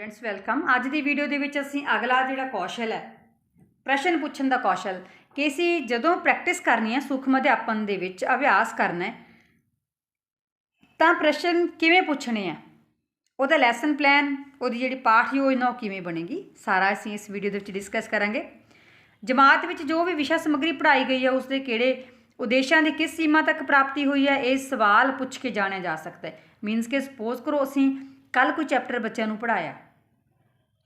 Students, welcome. ਅੱਜ ਦੀ video ਦੇ ਵਿੱਚ ਅਸੀਂ ਅਗਲਾ ਜਿਹੜਾ ਕੌਸ਼ਲ ਹੈ, ਪ੍ਰਸ਼ਨ ਪੁੱਛਣ ਦਾ ਕੌਸ਼ਲ। ਕਿ ਅਸੀਂ ਜਦੋਂ ਪ੍ਰੈਕਟਿਸ ਕਰਨੀ ਹੈ, ਸੂਖਮ ਅਧਿਆਪਨ ਦੇ ਵਿੱਚ ਅਭਿਆਸ ਕਰਨਾ ਹੈ, ਤਾਂ ਪ੍ਰਸ਼ਨ ਕਿਵੇਂ ਪੁੱਛਣੇ ਆ? ਉਹਦਾ ਲੈਸਨ ਪਲਾਨ ਉਹਦੀ ਜਿਹੜੀ ਪਾਠ ਯੋਜਨਾ ਉਹ ਕਿਵੇਂ ਬਣੇਗੀ? ਸਾਰਾ ਅਸੀਂ ਇਸ ਵੀਡੀਓ ਦੇ ਵਿੱਚ ਡਿਸਕਸ ਕਰਾਂਗੇ। ਜਮਾਤ ਵਿੱਚ ਜੋ ਵੀ ਵਿਸ਼ਾ ਸਮੱਗਰੀ ਪੜ੍ਹਾਈ ਗਈ ਹੈ ਉਸ ਦੇ ਕਿਹੜੇ ਉਦੇਸ਼ਾਂ ਦੀ ਕਿਸ ਸੀਮਾ ਤੱਕ ਪ੍ਰਾਪਤੀ ਹੋਈ ਹੈ, ਇਹ ਸਵਾਲ ਪੁੱਛ ਕੇ ਜਾਣਿਆ ਜਾ ਸਕਦਾ ਹੈ। ਮੀਨਸ ਕਿ ਸਪੋਜ਼ ਕਰੋ, ਅਸੀਂ ਕੱਲ ਕੋਈ ਚੈਪਟਰ ਬੱਚਿਆਂ ਨੂੰ ਪੜਾਇਆ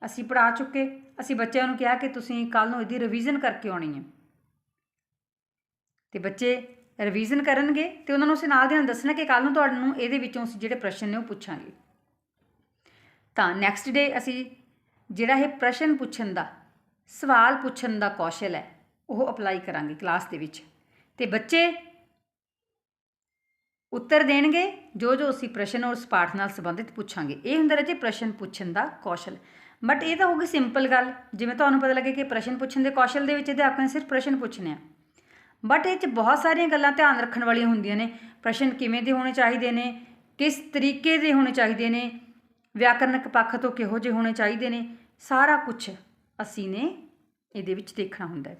ਅਸੀਂ ਪੜਾ ਚੁੱਕੇ, ਅਸੀਂ ਬੱਚਿਆਂ ਨੂੰ ਕਿਹਾ ਕਿ ਤੁਸੀਂ ਕੱਲ ਨੂੰ ਇਹਦੀ ਰਿਵੀਜ਼ਨ ਕਰਕੇ ਆਉਣੀ ਹੈ। ਤੇ ਬੱਚੇ ਰਿਵੀਜ਼ਨ ਕਰਨਗੇ ਤੇ ਉਹਨਾਂ ਨੂੰ ਅਸੀਂ ਨਾਲ ਦੇ ਨਾਲ ਦੱਸਣਾ ਕਿ ਕੱਲ ਨੂੰ ਤੁਹਾਨੂੰ ਇਹਦੇ ਵਿੱਚੋਂ ਅਸੀਂ ਜਿਹੜੇ ਪ੍ਰਸ਼ਨ ਨੇ ਉਹ ਪੁੱਛਾਂਗੇ। ਤਾਂ ਨੈਕਸਟ ਡੇ ਅਸੀਂ ਜਿਹੜਾ ਇਹ ਪ੍ਰਸ਼ਨ ਪੁੱਛਣ ਦਾ, ਸਵਾਲ ਪੁੱਛਣ ਦਾ ਕੌਸ਼ਲ ਹੈ, ਉਹ ਅਪਲਾਈ ਕਰਾਂਗੇ ਕਲਾਸ ਦੇ ਵਿੱਚ। ਤੇ ਬੱਚੇ ਉੱਤਰ ਦੇਣਗੇ, ਜੋ ਜੋ ਅਸੀਂ ਪ੍ਰਸ਼ਨ ਔਰ ਪਾਠ ਨਾਲ ਸੰਬੰਧਿਤ ਪੁੱਛਾਂਗੇ। ਇਹ ਹੁੰਦਾ ਰਾਜੇ ਪ੍ਰਸ਼ਨ ਪੁੱਛਣ ਦਾ ਕੌਸ਼ਲ। ਬਟ ਇਹ ਤਾਂ ਹੋਊਗੀ ਸਿੰਪਲ ਗੱਲ। ਜਿਵੇਂ ਤੁਹਾਨੂੰ ਪਤਾ ਲੱਗੇ ਕਿ ਪ੍ਰਸ਼ਨ ਪੁੱਛਣ ਦੇ ਕੌਸ਼ਲ ਦੇ ਵਿੱਚ ਅਧਿਆਪਕ ਨੇ ਸਿਰਫ ਪ੍ਰਸ਼ਨ ਪੁੱਛਣੇ ਆ। ਬਟ ਇਹ 'ਚ ਬਹੁਤ ਸਾਰੀਆਂ ਗੱਲਾਂ ਧਿਆਨ ਰੱਖਣ ਵਾਲੀਆਂ ਹੁੰਦੀਆਂ ਨੇ। ਪ੍ਰਸ਼ਨ ਕਿਵੇਂ ਦੇ ਹੋਣੇ ਚਾਹੀਦੇ ਨੇ? ਕਿਸ ਤਰੀਕੇ ਦੇ ਹੋਣੇ ਚਾਹੀਦੇ ਨੇ? ਵਿਆਕਰਨਕ ਪੱਖ ਤੋਂ ਕਿਹੋ ਜਿਹੇ ਹੋਣੇ ਚਾਹੀਦੇ ਨੇ? ਸਾਰਾ ਕੁਝ ਅਸੀਂ ਨੇ ਇਹਦੇ ਵਿੱਚ ਦੇਖਣਾ ਹੁੰਦਾ ਹੈ।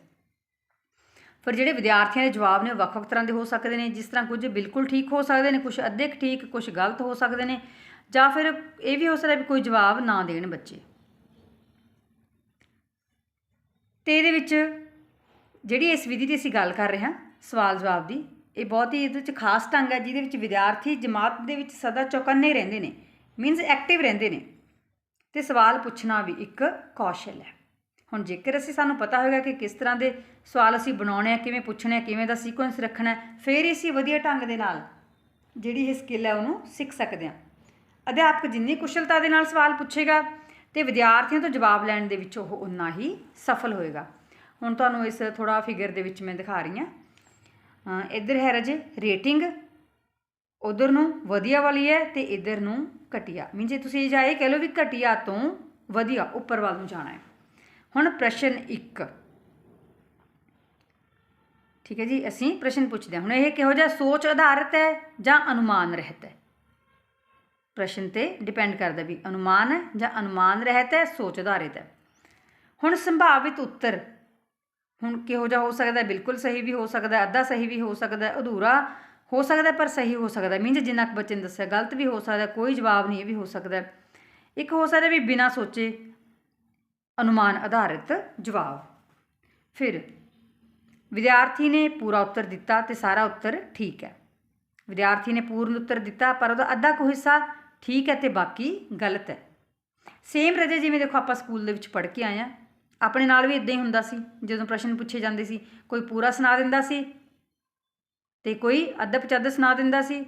ਫਿਰ ਜਿਹੜੇ ਵਿਦਿਆਰਥੀਆਂ ਦੇ ਜਵਾਬ ਨੇ ਉਹ ਵੱਖ-ਵੱਖ ਤਰ੍ਹਾਂ ਦੇ ਹੋ ਸਕਦੇ ਨੇ। ਜਿਸ ਤਰ੍ਹਾਂ ਕੁਝ ਬਿਲਕੁਲ ਠੀਕ ਹੋ ਸਕਦੇ ਨੇ, ਕੁਝ ਅੱਧੇ ਕੁ ਠੀਕ, ਕੁਝ ਗਲਤ ਹੋ ਸਕਦੇ ਨੇ। ਜਾਂ ਫਿਰ ਇਹ ਵੀ ਹੋ ਸਕਦਾ ਵੀ ਕੋਈ ਜਵਾਬ ਨਾ ਦੇਣ ਬੱਚੇ। ਤੇ ਇਹਦੇ ਵਿੱਚ ਜਿਹੜੀ ਇਸ ਵਿਧੀ ਦੀ ਅਸੀਂ ਗੱਲ ਕਰ ਰਹੇ ਹਾਂ, ਸਵਾਲ ਜਵਾਬ ਦੀ, ਇਹ ਬਹੁਤ ਹੀ ਇਹਦੇ ਵਿੱਚ ਖਾਸ ਢੰਗ ਹੈ, ਜਿਹਦੇ ਵਿੱਚ ਵਿਦਿਆਰਥੀ ਜਮਾਤ ਦੇ ਵਿੱਚ ਸਦਾ ਚੌਕੰਨੇ ਰਹਿੰਦੇ ਨੇ ਮੀਨਸ ਐਕਟਿਵ ਰਹਿੰਦੇ ਨੇ। ਤੇ ਸਵਾਲ ਪੁੱਛਣਾ ਵੀ ਇੱਕ ਕੌਸ਼ਲ ਹੈ। ਹੁਣ ਜੇਕਰ ਅਸੀਂ ਸਾਨੂੰ ਪਤਾ ਹੋਵੇਗਾ ਕਿ ਕਿਸ ਤਰ੍ਹਾਂ ਦੇ ਸਵਾਲ ਅਸੀਂ ਬਣਾਉਣੇ ਆ, ਕਿਵੇਂ ਪੁੱਛਣੇ ਆ, ਕਿਵੇਂ ਦਾ ਸੀਕੁਐਂਸ ਰੱਖਣਾ ਫਿਰ ਹੀ ਅਸੀਂ ਵਧੀਆ ਢੰਗ ਦੇ ਨਾਲ ਜਿਹੜੀ ਇਹ ਸਕਿੱਲ ਹੈ ਉਹਨੂੰ ਸਿੱਖ ਸਕਦੇ ਹਾਂ। ਅਧਿਆਪਕ ਜਿੰਨੀ ਕੁਸ਼ਲਤਾ ਦੇ ਨਾਲ ਸਵਾਲ ਪੁੱਛੇਗਾ ਤੇ ਵਿਦਿਆਰਥੀਆਂ ਤੋਂ ਜਵਾਬ ਲੈਣ ਦੇ ਵਿੱਚ ਉਹ ਉਨਾ ਹੀ ਸਫਲ ਹੋਏਗਾ। ਹੁਣ ਤੁਹਾਨੂੰ ਇਸ ਥੋੜਾ ਫਿਗਰ ਦੇ ਵਿੱਚ ਮੈਂ ਦਿਖਾ ਰਹੀ ਹਾਂ। ਇੱਧਰ ਹੈ ਰਾਜੇ ਰੇਟਿੰਗ ਉਧਰ ਨੂੰ ਵਧੀਆ ਵਾਲੀ ਹੈ ਤੇ ਇੱਧਰ ਨੂੰ ਘਟੀਆ। ਮੀਨ ਜੇ ਤੁਸੀਂ ਜਾਂ ਇਹ ਕਹਿ ਲਓ ਵੀ ਘਟੀਆ ਤੋਂ ਵਧੀਆ, ਉੱਪਰ ਵੱਲ ਨੂੰ ਜਾਣਾ ਹੈ। ਹੁਣ ਪ੍ਰਸ਼ਨ 1 ਠੀਕ ਹੈ ਜੀ, ਅਸੀਂ ਪ੍ਰਸ਼ਨ ਪੁੱਛਦੇ ਹਾਂ। ਹੁਣ ਇਹ ਕਿਹੋ ਜਿਹਾ ਸੋਚ ਆਧਾਰਿਤ ਹੈ ਜਾਂ ਅਨੁਮਾਨ ਰਹਿਤ ਹੈ? ਪ੍ਰਸ਼ਨ ਤੇ ਡਿਪੈਂਡ ਕਰਦਾ ਵੀ ਅਨੁਮਾਨ ਹੈ ਜਾਂ ਅਨੁਮਾਨ ਰਹਿਤ ਹੈ, ਸੋਚ ਆਧਾਰਿਤ ਹੈ। ਹੁਣ ਸੰਭਾਵਿਤ ਉੱਤਰ। ਹੁਣ ਕਿਹੋ ਜਿਹਾ ਹੋ ਸਕਦਾ ਬਿਲਕੁਲ ਸਹੀ ਵੀ ਹੋ ਸਕਦਾ ਅੱਧਾ ਸਹੀ ਵੀ ਹੋ ਸਕਦਾ ਅਧੂਰਾ ਹੋ ਸਕਦਾ ਪਰ ਸਹੀ ਹੋ ਸਕਦਾ ਮੀਨਸ ਜਿੰਨਾ ਕੁ ਬੱਚੇ ਨੇ ਦੱਸਿਆ, ਗਲਤ ਵੀ ਹੋ ਸਕਦਾ ਕੋਈ ਜਵਾਬ ਨਹੀਂ, ਇਹ ਵੀ ਹੋ ਸਕਦਾ ਇੱਕ ਹੋ ਸਕਦਾ ਵੀ ਬਿਨਾਂ ਸੋਚੇ ਅਨੁਮਾਨ ਆਧਾਰਿਤ ਜਵਾਬ। ਫਿਰ ਵਿਦਿਆਰਥੀ ਨੇ ਪੂਰਾ ਉੱਤਰ ਦਿੱਤਾ ਤੇ ਸਾਰਾ ਉੱਤਰ ਠੀਕ ਹੈ। ਵਿਦਿਆਰਥੀ ਨੇ ਪੂਰਨ ਉੱਤਰ ਦਿੱਤਾ, ਪਰ ਉਹਦਾ ਅੱਧਾ ਕੁ ਹਿੱਸਾ ਠੀਕ ਹੈ ਤੇ ਬਾਕੀ ਗਲਤ ਹੈ। ਸੇਮ ਰਜੇ ਜਿਵੇਂ ਦੇਖੋ ਆਪਾਂ ਸਕੂਲ ਦੇ ਵਿੱਚ ਪੜ੍ਹ ਕੇ ਆਏ ਆ ਆਪਣੇ ਨਾਲ ਵੀ ਇਦਾਂ ਹੀ ਹੁੰਦਾ ਸੀ, ਜਦੋਂ ਪ੍ਰਸ਼ਨ ਪੁੱਛੇ ਜਾਂਦੇ ਸੀ, ਕੋਈ ਪੂਰਾ ਸੁਣਾ ਦਿੰਦਾ ਸੀ ਤੇ ਕੋਈ ਅੱਧ ਪਚੱਧ ਸੁਣਾ ਦਿੰਦਾ ਸੀ,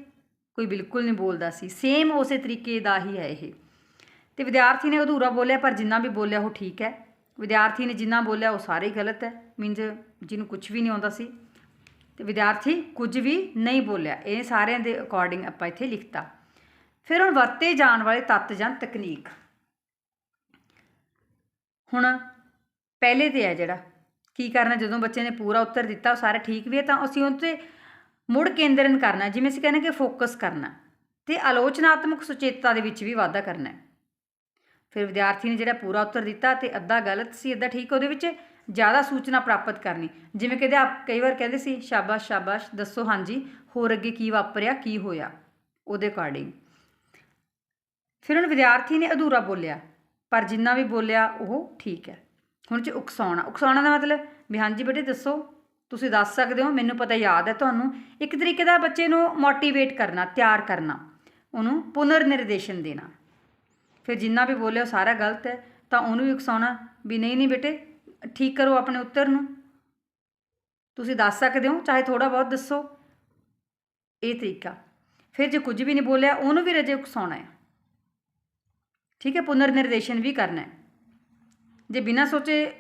ਕੋਈ ਬਿਲਕੁਲ ਨਹੀਂ ਬੋਲਦਾ ਸੀ। ਸੇਮ ਉਸੇ ਤਰੀਕੇ ਦਾ ਹੀ ਹੈ ਇਹ। ਤੇ ਵਿਦਿਆਰਥੀ ਨੇ ਅਧੂਰਾ ਬੋਲਿਆ, ਪਰ ਜਿੰਨਾ ਵੀ ਬੋਲਿਆ ਉਹ ਠੀਕ ਹੈ। ਵਿਦਿਆਰਥੀ ਨੇ ਜਿੰਨਾ ਬੋਲਿਆ ਉਹ ਸਾਰੇ ਹੀ ਗਲਤ ਹੈ ਮੀਨਜ਼ ਜਿਹਨੂੰ ਕੁਝ ਵੀ ਨਹੀਂ ਆਉਂਦਾ ਸੀ। ਤੇ ਵਿਦਿਆਰਥੀ ਕੁਝ ਵੀ ਨਹੀਂ ਬੋਲਿਆ। ਇਹ ਸਾਰਿਆਂ ਦੇ ਅਕੋਰਡਿੰਗ ਆਪਾਂ ਇੱਥੇ ਲਿਖਤਾ। ਫਿਰ ਹੁਣ ਵਰਤੇ ਜਾਣ ਵਾਲੇ ਤੱਤ ਜਾਂ ਤਕਨੀਕ। ਹੁਣ ਪਹਿਲੇ ਤੇ ਹੈ ਜਿਹੜਾ, ਕੀ ਕਰਨਾ ਜਦੋਂ ਬੱਚੇ ਨੇ ਪੂਰਾ ਉੱਤਰ ਦਿੱਤਾ, ਉਹ ਸਾਰਾ ਠੀਕ ਵੀ ਹੈ, ਤਾਂ ਅਸੀਂ ਉਹ 'ਤੇ ਮੁੜ ਕੇਂਦਰਨ ਕਰਨਾ ਜਿਵੇਂ ਅਸੀਂ ਕਹਿੰਦੇ ਕਿ ਫੋਕਸ ਕਰਨਾ ਤੇ ਆਲੋਚਨਾਤਮਕ ਸੁਚੇਤਤਾ ਦੇ ਵਿੱਚ ਵੀ ਵਾਧਾ ਕਰਨਾ ਹੈ। ਫਿਰ ਵਿਦਿਆਰਥੀ ਨੇ ਜਿਹੜਾ ਪੂਰਾ ਉੱਤਰ ਦਿੱਤਾ ਤੇ ਅੱਧਾ ਗਲਤ ਸੀ, ਅੱਧਾ ਠੀਕ, ਉਹਦੇ ਵਿੱਚ ਜ਼ਿਆਦਾ ਸੂਚਨਾ ਪ੍ਰਾਪਤ ਕਰਨੀ। ਜਿਵੇਂ ਕਿ ਆਪ ਕਈ ਵਾਰ ਕਹਿੰਦੇ ਸੀ, ਸ਼ਾਬਾਸ਼ ਸ਼ਾਬਾਸ਼, ਦੱਸੋ ਹਾਂਜੀ, ਹੋਰ ਅੱਗੇ ਕੀ ਵਾਪਰਿਆ, ਕੀ ਹੋਇਆ, ਉਹਦੇ ਅਕੋਰਡਿੰਗ ਫਿਰ ਹੁਣ ਵਿਦਿਆਰਥੀ ਨੇ ਅਧੂਰਾ ਬੋਲਿਆ, ਪਰ ਜਿੰਨਾ ਵੀ ਬੋਲਿਆ ਉਹ ਠੀਕ ਹੈ। ਹੁਣ ਚ ਉਕਸਾਉਣਾ ਉਕਸਾਉਣਾ ਦਾ ਮਤਲਬ, ਵੀ ਹਾਂਜੀ ਬੇਟੇ ਦੱਸੋ, ਤੁਸੀਂ ਦੱਸ ਸਕਦੇ ਹੋ, ਮੈਨੂੰ ਪਤਾ ਯਾਦ ਹੈ ਤੁਹਾਨੂੰ, ਇੱਕ ਤਰੀਕੇ ਦਾ ਬੱਚੇ ਨੂੰ ਮੋਟੀਵੇਟ ਕਰਨਾ, ਤਿਆਰ ਕਰਨਾ, ਉਹਨੂੰ ਪੁਨਰ ਨਿਰਦੇਸ਼ਨ ਦੇਣਾ। ਫਿਰ ਜਿੰਨਾ ਵੀ ਬੋਲਿਆ ਉਹ ਸਾਰਾ ਗਲਤ ਹੈ, ਤਾਂ ਉਹਨੂੰ ਵੀ ਉਕਸਾਉਣਾ, ਵੀ ਨਹੀਂ ਨਹੀਂ ਬੇਟੇ, ਠੀਕ ਕਰੋ ਆਪਣੇ ਉੱਤਰ ਨੂੰ। ਤੁਸੀਂ ਦੱਸ ਸਕਦੇ ਹੋ, ਚਾਹੇ ਥੋੜਾ ਬਹੁਤ ਦੱਸੋ। ਇਹ ਤਰੀਕਾ। ਫਿਰ ਜੇ ਕੁਝ ਵੀ ਨਹੀਂ ਬੋਲਿਆ, ਉਹਨੂੰ ਵੀ ਰਜੇ ਉਕਸਾਉਣਾ ਹੈ। ਠੀਕ ਹੈ ਪੁਨਰ ਨਿਰਦੇਸ਼ਨ ਵੀ ਕਰਨਾ ਹੈ। ਜੇ ਬਿਨਾਂ ਸੋਚੇ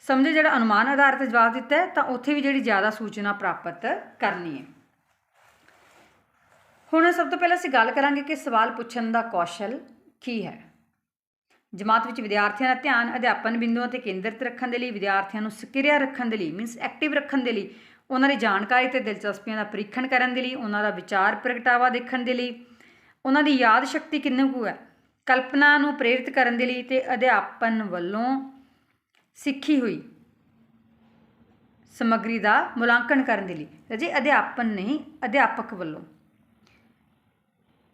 ਸਮਝੇ ਜਿਹੜਾ ਅਨੁਮਾਨ ਆਧਾਰਿਤ ਜਵਾਬ ਦਿੱਤਾ ਹੈ, ਤਾਂ ਉੱਥੇ ਵੀ ਜਿਹੜੀ ਜ਼ਿਆਦਾ ਸੂਚਨਾ ਪ੍ਰਾਪਤ ਕਰਨੀ ਹੈ। ਹੁਣ ਸਭ ਤੋਂ ਪਹਿਲਾਂ ਅਸੀਂ ਗੱਲ ਕਰਾਂਗੇ ਕਿ ਸਵਾਲ ਪੁੱਛਣ ਦਾ ਕੌਸ਼ਲ ਕੀ ਹੈ। ਜਮਾਤ ਵਿੱਚ ਵਿਦਿਆਰਥੀਆਂ ਦਾ ਧਿਆਨ ਅਧਿਆਪਨ ਬਿੰਦੂਆਂ ਤੇ ਕੇਂਦਰਿਤ ਰੱਖਣ ਦੇ ਲਈ, ਵਿਦਿਆਰਥੀਆਂ ਨੂੰ ਸਕਿਰਿਆ ਰੱਖਣ ਦੇ ਲਈ, ਮੀਨਸ ਐਕਟਿਵ ਰੱਖਣ ਦੇ ਲਈ, ਉਹਨਾਂ ਦੀ ਜਾਣਕਾਰੀ ਤੇ ਦਿਲਚਸਪੀਆਂ ਦਾ ਪ੍ਰੀਖਣ ਕਰਨ ਦੇ ਲਈ, ਉਹਨਾਂ ਦਾ ਵਿਚਾਰ ਪ੍ਰਗਟਾਵਾ ਦੇਖਣ ਦੇ ਲਈ, ਉਹਨਾਂ ਦੀ ਯਾਦ ਸ਼ਕਤੀ ਕਿੰਨੀ ਕੁ ਹੈ ਕਲਪਨਾ ਨੂੰ ਪ੍ਰੇਰਿਤ ਕਰਨ ਦੇ ਲਈ ਤੇ ਅਧਿਆਪਨ ਵੱਲੋਂ ਸਿੱਖੀ ਹੋਈ ਸਮੱਗਰੀ ਦਾ ਮੁਲਾਂਕਣ ਕਰਨ ਦੇ ਲਈ। ਰਾਜੇ ਅਧਿਆਪਨ ਨਹੀਂ, ਅਧਿਆਪਕ ਵੱਲੋਂ।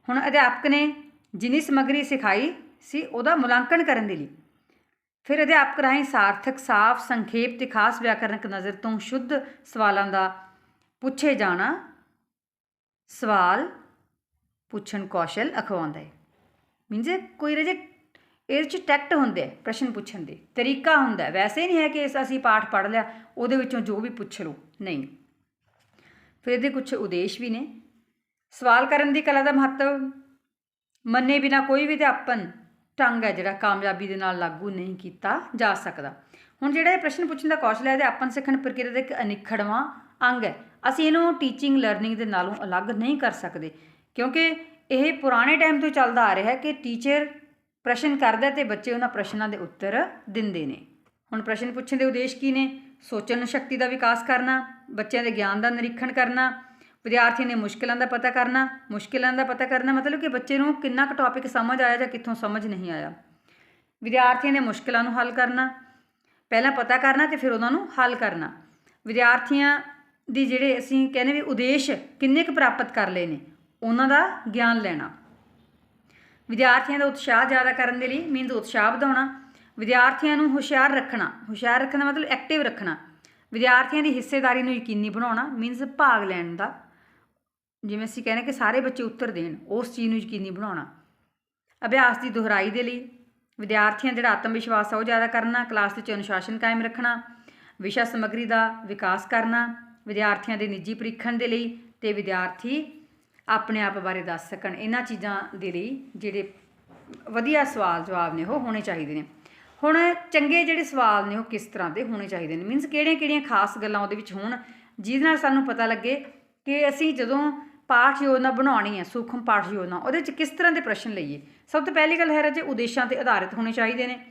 ਹੁਣ ਅਧਿਆਪਕ ਨੇ ਜਿੰਨੀ ਸਮੱਗਰੀ ਸਿਖਾਈ ਸੀ, ਉਹਦਾ ਮੁਲਾਂਕਣ ਕਰਨ ਦੇ ਲਈ। ਫਿਰ ਅਧਿਆਪਕ ਰਾਹੀਂ ਸਾਰਥਕ, ਸਾਫ਼, ਸੰਖੇਪ ਤੇ ਖਾਸ ਵਿਆਕਰਨਕ ਨਜ਼ਰ ਤੋਂ ਸ਼ੁੱਧ ਸਵਾਲਾਂ ਦਾ ਪੁੱਛੇ ਜਾਣਾ ਸਵਾਲ ਪੁੱਛਣ ਕੌਸ਼ਲ ਅਖਵਾਉਂਦਾ ਹੈ। ਮੀਨਸ ਕੋਈ ਰਜੇ ਇਹਦੇ ਚ ਟੈਕਟ ਹੁੰਦੇ ਪ੍ਰਸ਼ਨ ਪੁੱਛਣ ਦੇ। ਤਰੀਕਾ ਹੁੰਦਾ ਵੈਸੇ ਨਹੀਂ ਹੈ ਕਿ ਇਸ ਅਸੀਂ ਪਾਠ ਪੜ੍ਹ ਲਿਆ, ਉਹਦੇ ਵਿੱਚੋਂ ਜੋ ਵੀ ਪੁੱਛ ਲਓ। ਨਹੀਂ। ਫਿਰ ਇਹਦੇ ਕੁਝ ਉਦੇਸ਼ ਵੀ ਨੇ। ਸਵਾਲ ਕਰਨ ਦੀ ਕਲਾ ਦਾ ਮਹੱਤਵ, ਮੰਨੇ ਬਿਨਾ ਕੋਈ ਵੀ ਅਧਿਆਪਨ ਢੰਗ ਹੈ ਜਿਹੜਾ ਕਾਮਯਾਬੀ ਦੇ ਨਾਲ ਲਾਗੂ ਨਹੀਂ ਕੀਤਾ ਜਾ ਸਕਦਾ। ਹੁਣ ਜਿਹੜਾ ਇਹ ਪ੍ਰਸ਼ਨ ਪੁੱਛਣ ਦਾ ਕੌਸ਼ਲ ਹੈ, ਅਧਿਆਪਨ ਸਿੱਖਣ ਪ੍ਰਕਿਰਿਆ ਦਾ ਇੱਕ ਅਨਿਖੜਵਾਂ ਅੰਗ ਹੈ। ਅਸੀਂ ਇਹਨੂੰ ਟੀਚਿੰਗ ਲਰਨਿੰਗ ਦੇ ਨਾਲੋਂ ਅਲੱਗ ਨਹੀਂ ਕਰ ਸਕਦੇ। ਕਿਉਂਕਿ ਇਹ ਪੁਰਾਣੇ ਟਾਈਮ ਤੋਂ ਚੱਲਦਾ ਆ ਰਿਹਾ ਹੈ ਕਿ ਟੀਚਰ ਪ੍ਰਸ਼ਨ ਕਰਦਾ ਹੈ ਤੇ ਬੱਚੇ ਉਹਨਾਂ ਪ੍ਰਸ਼ਨਾਂ ਦੇ ਉੱਤਰ ਦਿੰਦੇ ਨੇ। ਹੁਣ ਪ੍ਰਸ਼ਨ ਪੁੱਛਣ ਦੇ ਉਦੇਸ਼ ਕੀ ਨੇ? ਸੋਚਣ ਸ਼ਕਤੀ ਦਾ ਵਿਕਾਸ ਕਰਨਾ, ਬੱਚਿਆਂ ਦੇ ਗਿਆਨ ਦਾ ਨਿਰੀਖਣ ਕਰਨਾ, ਵਿਦਿਆਰਥੀਆਂ ਦੇ ਮੁਸ਼ਕਿਲਾਂ ਦਾ ਪਤਾ ਕਰਨਾ। ਮੁਸ਼ਕਿਲਾਂ ਦਾ ਪਤਾ ਕਰਨਾ ਮਤਲਬ ਕਿ ਬੱਚੇ ਨੂੰ ਕਿੰਨਾ ਕੁ ਟੌਪਿਕ ਸਮਝ ਆਇਆ ਜਾਂ ਕਿੱਥੋਂ ਸਮਝ ਨਹੀਂ ਆਇਆ। ਵਿਦਿਆਰਥੀਆਂ ਨੇ ਮੁਸ਼ਕਿਲਾਂ ਨੂੰ ਹੱਲ ਕਰਨਾ, ਪਹਿਲਾਂ ਪਤਾ ਕਰਨਾ ਤੇ ਫਿਰ ਉਹਨਾਂ ਨੂੰ ਹੱਲ ਕਰਨਾ। ਵਿਦਿਆਰਥੀਆਂ ਦੀ ਜਿਹੜੇ ਅਸੀਂ ਕਹਿੰਦੇ ਵੀ ਉਦੇਸ਼ ਕਿੰਨੇ ਕੁ ਪ੍ਰਾਪਤ ਕਰ ਲਏ ਨੇ ਉਹਨਾਂ ਦਾ ਗਿਆਨ ਲੈਣਾ। ਵਿਦਿਆਰਥੀਆਂ ਦਾ ਉਤਸ਼ਾਹ ਜ਼ਿਆਦਾ ਕਰਨ ਦੇ ਲਈ ਮੀਨਸ ਉਤਸ਼ਾਹ ਵਧਾਉਣਾ। ਵਿਦਿਆਰਥੀਆਂ ਨੂੰ ਹੁਸ਼ਿਆਰ ਰੱਖਣਾ। ਹੁਸ਼ਿਆਰ ਰੱਖਣ ਦਾ ਮਤਲਬ ਐਕਟਿਵ ਰੱਖਣਾ। ਵਿਦਿਆਰਥੀਆਂ ਦੀ ਹਿੱਸੇਦਾਰੀ ਨੂੰ ਯਕੀਨੀ ਬਣਾਉਣਾ ਮੀਨਸ ਭਾਗ ਲੈਣ ਦਾ। ਜਿਵੇਂ ਅਸੀਂ ਕਹਿੰਦੇ ਕਿ ਸਾਰੇ ਬੱਚੇ ਉੱਤਰ ਦੇਣ, ਉਸ ਚੀਜ਼ ਨੂੰ ਯਕੀਨੀ ਬਣਾਉਣਾ। ਅਭਿਆਸ ਦੀ ਦੁਹਰਾਈ ਦੇ ਲਈ ਵਿਦਿਆਰਥੀਆਂ ਦਾ ਜਿਹੜਾ ਆਤਮ ਵਿਸ਼ਵਾਸ ਆ ਉਹ ਜ਼ਿਆਦਾ ਕਰਨਾ। ਕਲਾਸ ਵਿੱਚ ਅਨੁਸ਼ਾਸਨ ਕਾਇਮ ਰੱਖਣਾ। ਵਿਸ਼ਾ ਸਮੱਗਰੀ ਦਾ ਵਿਕਾਸ ਕਰਨਾ। ਵਿਦਿਆਰਥੀਆਂ ਦੇ ਨਿੱਜੀ ਪ੍ਰੀਖਣ ਦੇ ਲਈ ਤੇ ਵਿਦਿਆਰਥੀ ਆਪਣੇ ਆਪ ਬਾਰੇ ਦੱਸ ਸਕਣ। ਇਹਨਾਂ ਚੀਜ਼ਾਂ ਦੇ ਲਈ ਜਿਹੜੇ ਵਧੀਆ ਸਵਾਲ ਜਵਾਬ ਨੇ, ਉਹ ਹੋਣੇ ਚਾਹੀਦੇ ਨੇ। ਹੁਣ ਚੰਗੇ ਜਿਹੜੇ ਸਵਾਲ ਨੇ, ਉਹ ਕਿਸ ਤਰ੍ਹਾਂ ਦੇ ਹੋਣੇ ਚਾਹੀਦੇ ਨੇ? ਮੀਨਸ ਕਿਹੜੀਆਂ-ਕਿਹੜੀਆਂ ਖਾਸ ਗੱਲਾਂ ਉਹਦੇ ਵਿੱਚ ਹੋਣ, ਜਿਹਦੇ ਨਾਲ ਸਾਨੂੰ ਪਤਾ ਲੱਗੇ ਕਿ ਅਸੀਂ ਜਦੋਂ ਪਾਠ ਯੋਜਨਾ ਬਣਾਉਣੀ ਹੈ, ਸੂਖਮ ਪਾਠ ਯੋਜਨਾ, ਉਹਦੇ ਵਿੱਚ ਕਿਸ ਤਰ੍ਹਾਂ ਦੇ ਪ੍ਰਸ਼ਨ ਲਈਏ? ਸਭ ਤੋਂ ਪਹਿਲੀ ਗੱਲ ਹੈ ਰਾਜੇ, ਉਦੇਸ਼ਾਂ ਤੇ ਆਧਾਰਿਤ ਹੋਣੇ ਚਾਹੀਦੇ ਨੇ।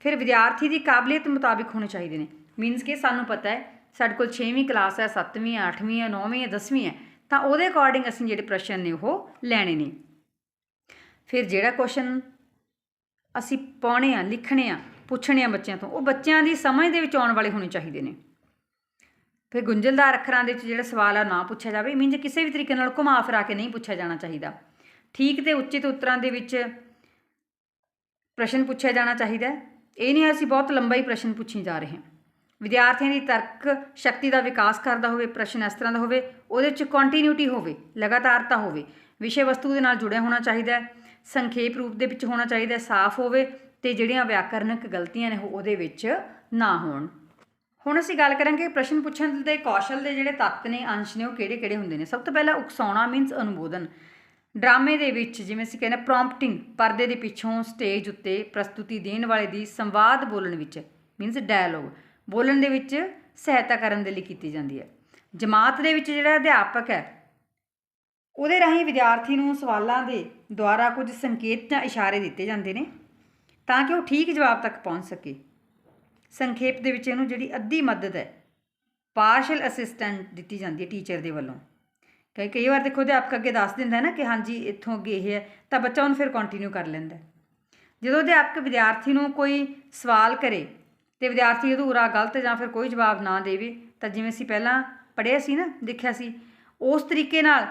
ਫਿਰ ਵਿਦਿਆਰਥੀ ਦੀ ਕਾਬਲੀਅਤ ਮੁਤਾਬਿਕ ਹੋਣੇ ਚਾਹੀਦੇ ਨੇ। ਮੀਨਸ ਕਿ ਸਾਨੂੰ ਪਤਾ ਹੈ, ਸਾਡੇ ਕੋਲ 6ਵੀਂ ਕਲਾਸ ਹੈ 7ਵੀਂ ਹੈ 8ਵੀਂ ਹੈ 9ਵੀਂ ਹੈ 10ਵੀਂ ਹੈ। ਤਾਂ ਉਹਦੇ ਅਕੋਰਡਿੰਗ ਅਸੀਂ ਜਿਹੜੇ ਪ੍ਰਸ਼ਨ ਨੇ ਉਹ ਲੈਣੇ ਨੇ। ਫਿਰ ਜਿਹੜਾ ਕੁਐਸਚਨ ਅਸੀਂ ਪਾਉਣੇ ਆ, ਲਿਖਣੇ ਆ, ਪੁੱਛਣੇ ਆ ਬੱਚਿਆਂ ਤੋਂ, ਉਹ ਬੱਚਿਆਂ ਦੀ ਸਮਝ ਦੇ ਵਿੱਚ ਆਉਣ ਵਾਲੇ ਹੋਣੇ ਚਾਹੀਦੇ ਨੇ। ਫਿਰ ਗੁੰਝਲਦਾਰ ਅੱਖਰਾਂ ਦੇ ਵਿੱਚ ਜਿਹੜਾ ਸਵਾਲ ਆ, ਨਾ ਪੁੱਛਿਆ ਜਾਵੇ ਮੀਨਸ ਕਿਸੇ ਵੀ ਤਰੀਕੇ ਨਾਲ ਘੁਮਾ ਫਿਰਾ ਕੇ ਨਹੀਂ ਪੁੱਛਿਆ ਜਾਣਾ ਚਾਹੀਦਾ। ਠੀਕ ਤੇ ਉਚਿਤ ਉੱਤਰਾਂ ਦੇ ਵਿੱਚ ਪ੍ਰਸ਼ਨ ਪੁੱਛਿਆ ਜਾਣਾ ਚਾਹੀਦਾ। ਇਹ ਨਹੀਂ ਅਸੀਂ ਬਹੁਤ ਲੰਬਾ ਹੀ ਪ੍ਰਸ਼ਨ ਪੁੱਛੀ ਜਾ ਰਹੇ ਹਾਂ। ਵਿਦਿਆਰਥੀਆਂ ਦੀ ਤਰਕ ਸ਼ਕਤੀ ਦਾ ਵਿਕਾਸ ਕਰਦਾ ਹੋਵੇ, ਪ੍ਰਸ਼ਨ ਇਸ ਤਰ੍ਹਾਂ ਦਾ ਹੋਵੇ, ਉਹਦੇ ਵਿੱਚ ਕੰਟੀਨਿਊਟੀ ਹੋਵੇ, ਲਗਾਤਾਰਤਾ ਹੋਵੇ, ਵਿਸ਼ੇ ਵਸਤੂ ਦੇ ਨਾਲ ਜੁੜਿਆ ਹੋਣਾ ਚਾਹੀਦਾ ਹੈ, ਸੰਖੇਪ ਰੂਪ ਦੇ ਵਿੱਚ ਹੋਣਾ ਚਾਹੀਦਾ ਸਾਫ਼ ਹੋਵੇ ਤੇ ਜਿਹੜੀਆਂ ਵਿਆਕਰਨਕ ਗਲਤੀਆਂ ਨੇ ਉਹ ਉਹਦੇ ਵਿੱਚ ਨਾ ਹੋਣ। ਹੁਣ ਅਸੀਂ ਗੱਲ ਕਰਾਂਗੇ ਪ੍ਰਸ਼ਨ ਪੁੱਛਣ ਦੇ ਕੌਸ਼ਲ ਦੇ ਜਿਹੜੇ ਤੱਤ ਨੇ, ਅੰਸ਼ ਨੇ, ਉਹ ਕਿਹੜੇ-ਕਿਹੜੇ ਹੁੰਦੇ ਨੇ? ਸਭ ਤੋਂ ਪਹਿਲਾਂ ਉਕਸਾਉਣਾ ਮੀਨਸ ਅਨੁਬੋਧਨ। ਡਰਾਮੇ ਦੇ ਵਿੱਚ ਜਿਵੇਂ ਅਸੀਂ ਕਹਿੰਦੇ ਪ੍ਰੋਂਪਟਿੰਗ ਪਰਦੇ ਦੇ ਪਿੱਛੋਂ ਸਟੇਜ ਉੱਤੇ ਪ੍ਰਸਤੁਤੀ ਦੇਣ ਵਾਲੇ ਦੀ ਸੰਵਾਦ ਬੋਲਣ ਵਿੱਚ ਮੀਨਸ ਡਾਇਲੋਗ ਬੋਲਣ ਦੇ ਵਿੱਚ ਸਹਾਇਤਾ ਕਰਨ ਦੇ ਲਈ ਕੀਤੀ ਜਾਂਦੀ ਹੈ। ਜਮਾਤ ਦੇ ਵਿੱਚ ਜਿਹੜਾ ਅਧਿਆਪਕ ਹੈ, ਉਹਦੇ ਰਾਹੀਂ ਵਿਦਿਆਰਥੀ ਨੂੰ ਸਵਾਲਾਂ ਦੇ ਦੁਆਰਾ ਕੁਝ ਸੰਕੇਤ ਜਾਂ ਇਸ਼ਾਰੇ ਦਿੱਤੇ ਜਾਂਦੇ ਨੇ ਤਾਂ ਕਿ ਉਹ ਠੀਕ ਜਵਾਬ ਤੱਕ ਪਹੁੰਚ ਸਕੇ। ਸੰਖੇਪ ਦੇ ਵਿੱਚ ਇਹਨੂੰ ਜਿਹੜੀ ਅੱਧੀ ਮਦਦ ਹੈ ਪਾਰਸ਼ਲ ਅਸਿਸਟੈਂਟ ਦਿੱਤੀ ਜਾਂਦੀ ਹੈ ਟੀਚਰ ਦੇ ਵੱਲੋਂ। ਕਈ ਕਈ ਵਾਰ ਦੇਖੋ ਅਧਿਆਪਕ ਅੱਗੇ ਦੱਸ ਦਿੰਦਾ ਹੈ ਨਾ ਕਿ ਹਾਂਜੀ ਇੱਥੋਂ ਅੱਗੇ ਇਹ ਹੈ, ਤਾਂ ਬੱਚਾ ਉਹਨੂੰ ਫਿਰ ਕੰਟੀਨਿਊ ਕਰ ਲੈਂਦਾ ਜਦੋਂ ਅਧਿਆਪਕ ਵਿਦਿਆਰਥੀ ਨੂੰ ਕੋਈ ਸਵਾਲ ਕਰੇ ਤੇ ਵਿਦਿਆਰਥੀ ਅਧੂਰਾ ਗਲਤ ਜਾਂ ਫਿਰ ਕੋਈ ਜਵਾਬ ਨਾ ਦੇਵੇ, ਤਾਂ ਜਿਵੇਂ ਅਸੀਂ ਪਹਿਲਾਂ ਪੜ੍ਹਿਆ ਸੀ ਨਾ, ਦੇਖਿਆ ਸੀ, ਉਸ ਤਰੀਕੇ ਨਾਲ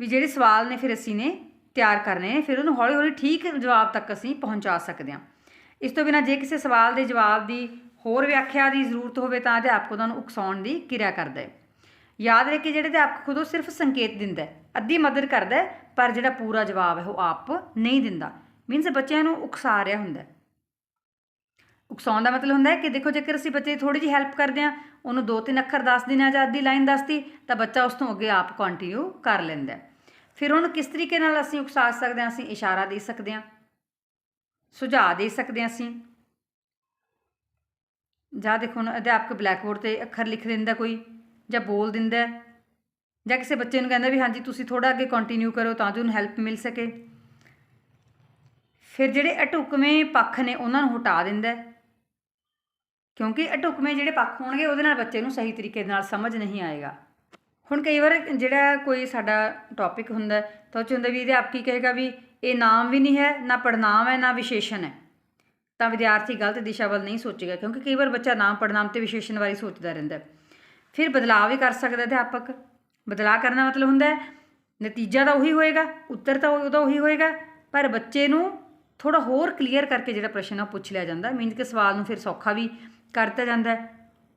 ਵੀ ਜਿਹੜੇ ਸਵਾਲ ਨੇ ਫਿਰ ਅਸੀਂ ਨੇ ਤਿਆਰ ਕਰਨੇ ਨੇ, ਫਿਰ ਉਹਨੂੰ ਹੌਲੀ ਹੌਲੀ ਠੀਕ ਜਵਾਬ ਤੱਕ ਅਸੀਂ ਪਹੁੰਚਾ ਸਕਦੇ ਹਾਂ। ਇਸ ਤੋਂ ਬਿਨਾਂ ਜੇ ਕਿਸੇ ਸਵਾਲ ਦੇ ਜਵਾਬ ਦੀ ਹੋਰ ਵਿਆਖਿਆ ਦੀ ਜ਼ਰੂਰਤ ਹੋਵੇ, ਤਾਂ ਅਧਿਆਪਕ ਉਹਨਾਂ ਨੂੰ ਉਕਸਾਉਣ ਦੀ ਕਿਰਿਆ ਕਰਦਾ ਹੈ। ਯਾਦ ਰੱਖੇ, ਜਿਹੜੇ ਅਧਿਆਪਕ ਖੁਦ ਉਹ ਸਿਰਫ ਸੰਕੇਤ ਦਿੰਦਾ ਹੈ, ਅੱਧੀ ਮਦਦ ਕਰਦਾ ਪਰ ਜਿਹੜਾ ਪੂਰਾ ਜਵਾਬ ਹੈ, ਉਹ ਆਪ ਨਹੀਂ ਦਿੰਦਾ। ਮੀਨਸ ਬੱਚਿਆਂ ਨੂੰ ਉਕਸਾ ਰਿਹਾ ਹੁੰਦਾ ਉਕਸਾਉਣ ਦਾ ਮਤਲਬ ਹੁੰਦਾ ਹੈ ਕਿ ਦੇਖੋ ਜੇਕਰ ਅਸੀਂ ਬੱਚੇ ਦੀ ਥੋੜੀ ਜਿਹੀ ਹੈਲਪ ਕਰਦੇ ਹਾਂ, ਉਹਨੂੰ ਦੋ ਤਿੰਨ ਅੱਖਰ ਦੱਸ ਦਿੰਦੇ ਹਾਂ ਜਾਂ ਅੱਧੀ ਲਾਈਨ ਦੱਸਤੀ ਤਾਂ ਬੱਚਾ ਉਸ ਤੋਂ ਅੱਗੇ ਆਪ ਕੰਟੀਨਿਊ ਕਰ ਲੈਂਦਾ ਫਿਰ ਉਹਨੂੰ ਕਿਸ ਤਰੀਕੇ ਨਾਲ ਅਸੀਂ ਉਕਸਾ ਸਕਦੇ ਹਾਂ? ਅਸੀਂ ਇਸ਼ਾਰਾ ਦੇ ਸਕਦੇ ਹਾਂ, ਸੁਝਾਅ ਦੇ ਸਕਦੇ ਹਾਂ ਅਸੀਂ। ਜਾਂ ਦੇਖੋ ਹੁਣ ਅਧਿਆਪਕ ਬਲੈਕਬੋਰਡ ਤੇ ਅੱਖਰ ਲਿਖ ਦਿੰਦਾ ਕੋਈ ਜਾਂ ਬੋਲ ਦਿੰਦਾ ਜਾਂ ਕਿਸੇ ਬੱਚੇ ਨੂੰ ਕਹਿੰਦਾ ਵੀ ਹਾਂਜੀ, ਤੁਸੀਂ ਥੋੜਾ ਅੱਗੇ ਕੰਟੀਨਿਊ ਕਰੋ ਤਾਂ ਜੋ ਉਹਨੂੰ ਹੈਲਪ ਮਿਲ ਸਕੇ। ਫਿਰ ਜਿਹੜੇ ਅਟੁਕਵੇਂ ਪੱਖ ਨੇ, ਉਹਨਾਂ ਨੂੰ ਹਟਾ ਦਿੰਦਾ ਕਿਉਂਕਿ ਅਟੁਕਵੇਂ ਜਿਹੜੇ ਪੱਖ ਹੋਣਗੇ, ਉਹਦੇ ਨਾਲ ਬੱਚੇ ਨੂੰ ਸਹੀ ਤਰੀਕੇ ਨਾਲ ਸਮਝ ਨਹੀਂ ਆਏਗਾ। ਹੁਣ ਕਈ ਵਾਰ ਜਿਹੜਾ ਕੋਈ ਸਾਡਾ ਟੌਪਿਕ ਹੁੰਦਾ ਤਾਂ ਉਹ 'ਚ ਹੁੰਦਾ ਵੀ ਅਧਿਆਪਕ ਕੀ ਕਹੇਗਾ ਵੀ ਇਹ ਨਾਮ ਵੀ ਨਹੀਂ ਹੈ, ਨਾ ਪੜਨਾਮ ਹੈ, ਨਾ ਵਿਸ਼ੇਸ਼ਣ ਹੈ। ਤਾਂ ਵਿਦਿਆਰਥੀ ਗਲਤ ਦਿਸ਼ਾ ਵੱਲ ਨਹੀਂ ਸੋਚੇਗਾ, ਕਿਉਂਕਿ ਕਈ ਵਾਰ ਬੱਚਾ ਨਾਮ ਪੜਨਾਮ ਤੇ ਵਿਸ਼ੇਸ਼ਣ ਬਾਰੇ ਸੋਚਦਾ ਰਹਿੰਦਾ ਫਿਰ ਬਦਲਾਅ ਵੀ ਕਰ ਸਕਦਾ ਅਧਿਆਪਕ। ਬਦਲਾਅ ਕਰਨਾ ਮਤਲਬ ਹੁੰਦਾ ਨਤੀਜਾ ਤਾਂ ਉਹੀ ਹੋਏਗਾ, ਉੱਤਰ ਤਾਂ ਉਹਦਾ ਉਹੀ ਹੋਏਗਾ, ਪਰ ਬੱਚੇ ਨੂੰ ਥੋੜਾ ਹੋਰ ਕਲੀਅਰ ਕਰਕੇ ਜਿਹੜਾ ਪ੍ਰਸ਼ਨ ਆ ਉਹ ਪੁੱਛ ਲਿਆ ਜਾਂਦਾ ਮੀਨਸ ਕਿ ਸਵਾਲ ਨੂੰ ਫਿਰ ਸੌਖਾ ਵੀ ਕਰ ਦਿੱਤਾ ਜਾਂਦਾ